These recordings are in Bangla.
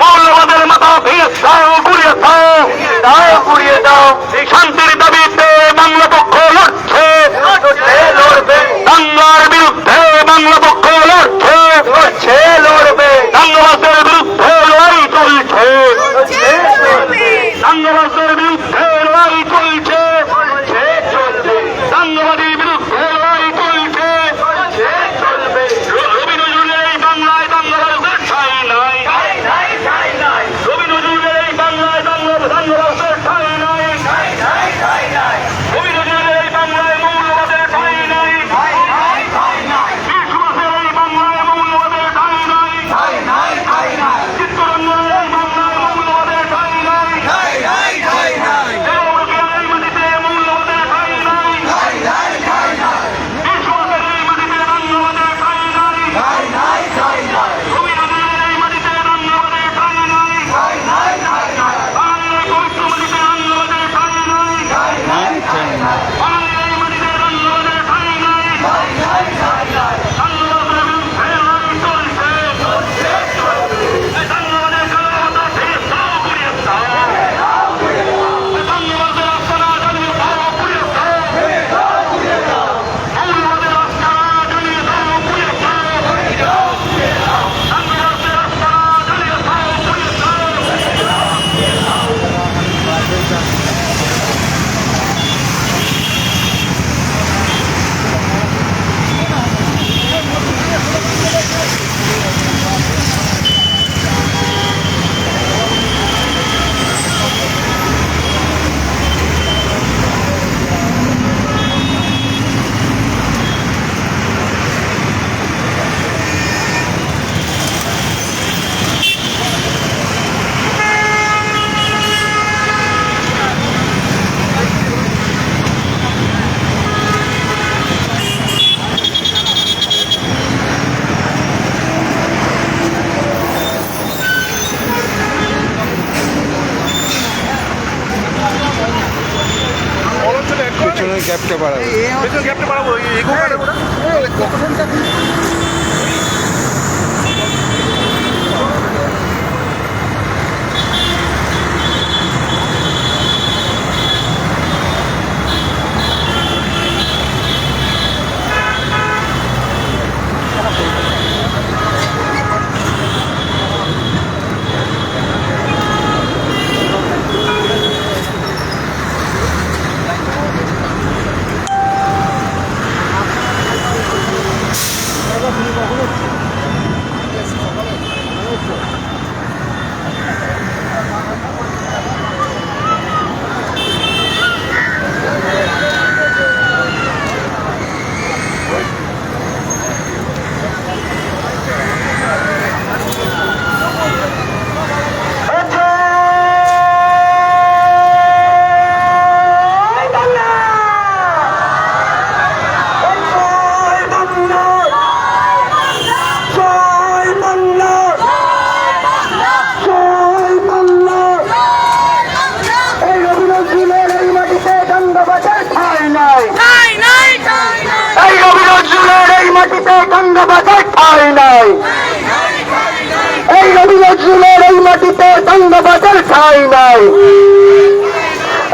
মৌলবাদের মাথা ভিড় দাও গুড়িয়ে দাও দাও গুড়িয়ে দাও। শান্তির দাবিতে পেছনের গ্যাপটা দাঙ্গাবাজের নাই। এই রবীন্দ্রনাথের এই মাটিতে দাঙ্গাবাজের ঠাই নাই।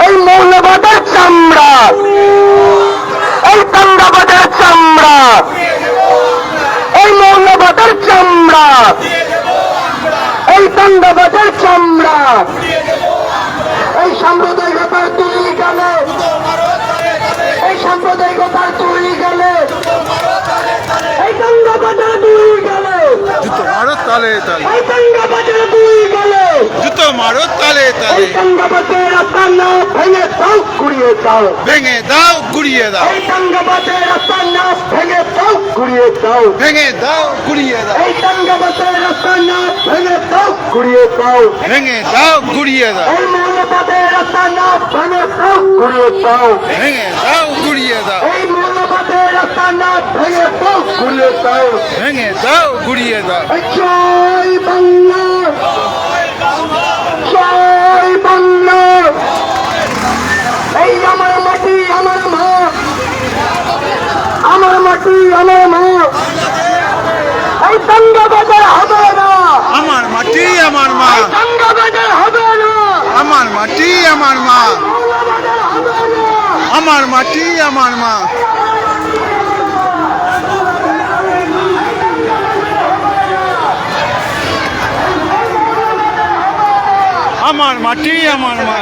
এই মৌলবাদের চামড়া। এই দাঙ্গাবাজের চামড়া। এই মৌলবাদের চামড়া। এই দাঙ্গাবাজের চামড়া। এই সাম্প্রদায়িকতার তুলি গেলে। এই সাম্প্রদায়িকতার তুলি গেলে এই দাঙ্গা বাজার দুই গেলে জুতো মারো তালে তালে। জুতো মারো তালে তালে। ঘুরিয়ে দাও ভেঙে দাও গুড়িয়ে দাও। ভেঙে দাও ঘুরিয়ে দাও। ভেঙে দাও গুড়িয়ে দাও। ভেঙে দাও ঘুরিয়ে দাও ভেঙে দাও গুড়িয়ে দাও। ভেঙে দাও ঘুরিয়ে দাও। ভেঙে দাও ভেঙে দাও গুড়িয়ে দাও। জয় বাংলা জয় বাংলা। এই আমার মাটি আমার মা। আমার মাটি আমার মা। এই দঙ্গ বাজার হবে না। আমার মাটি আমার মা। দঙ্গ বাজার হবে না। আমার মাটি আমার মা। আমার মাটি আমার মা। আমার মাটি আমার মা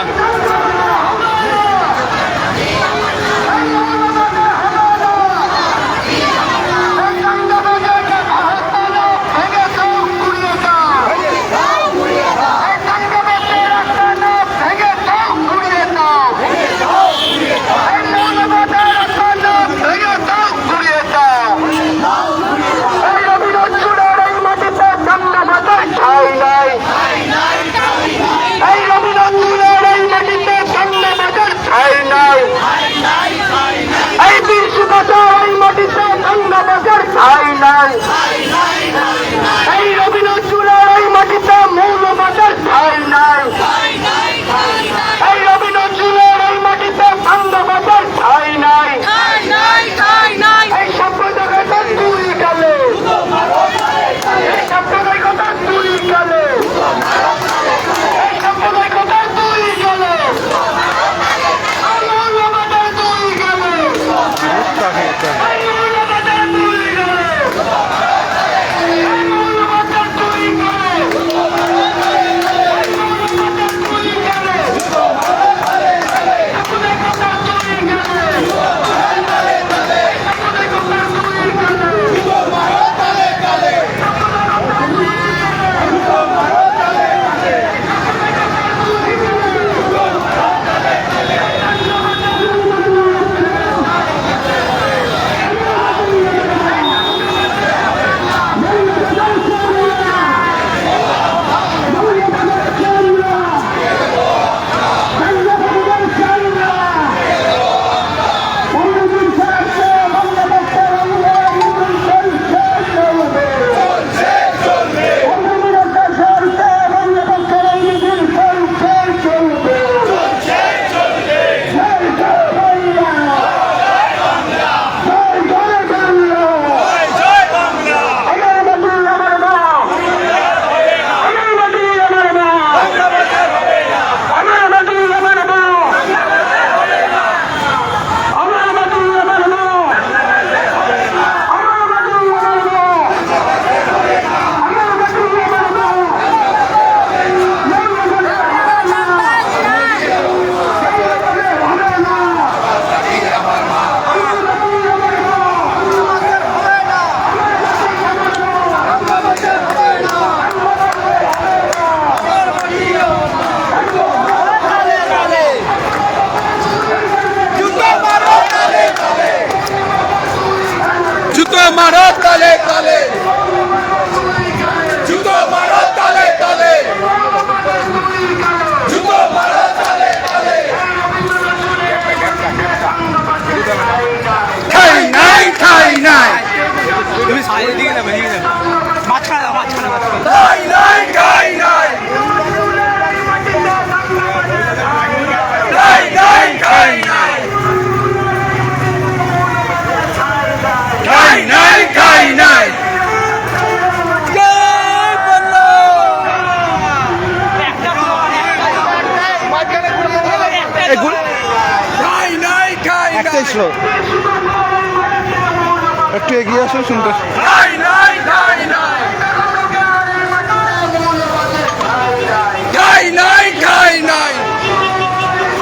একটু এগিয়ে আসুন শুনতে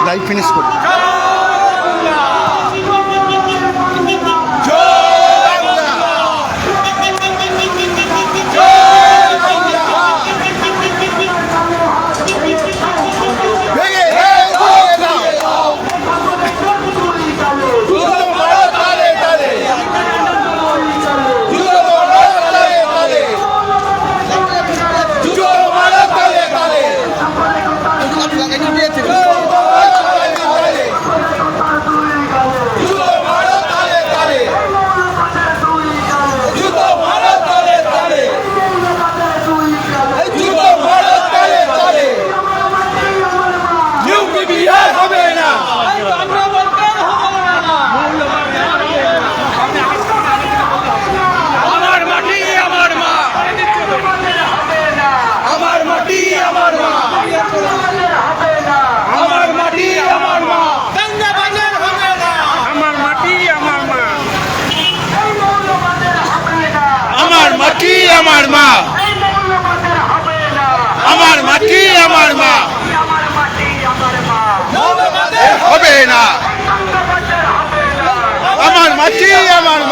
লাইভ ফিনিশ করি। machilla, mano.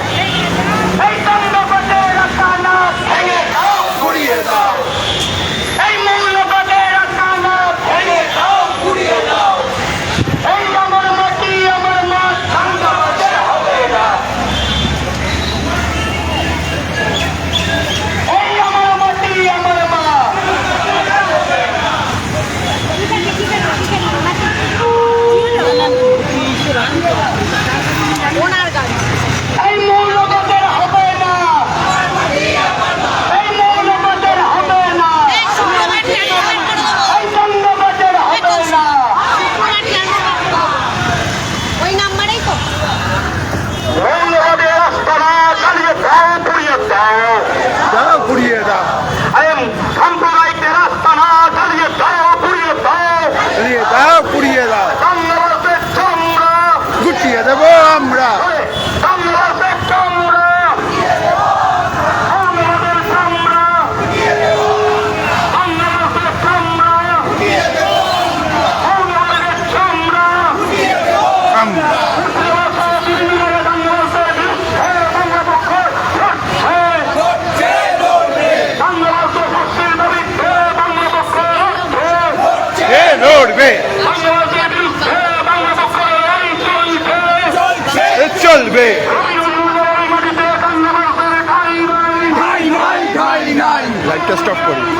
আমরা। করবে লাইটটা স্টপ করি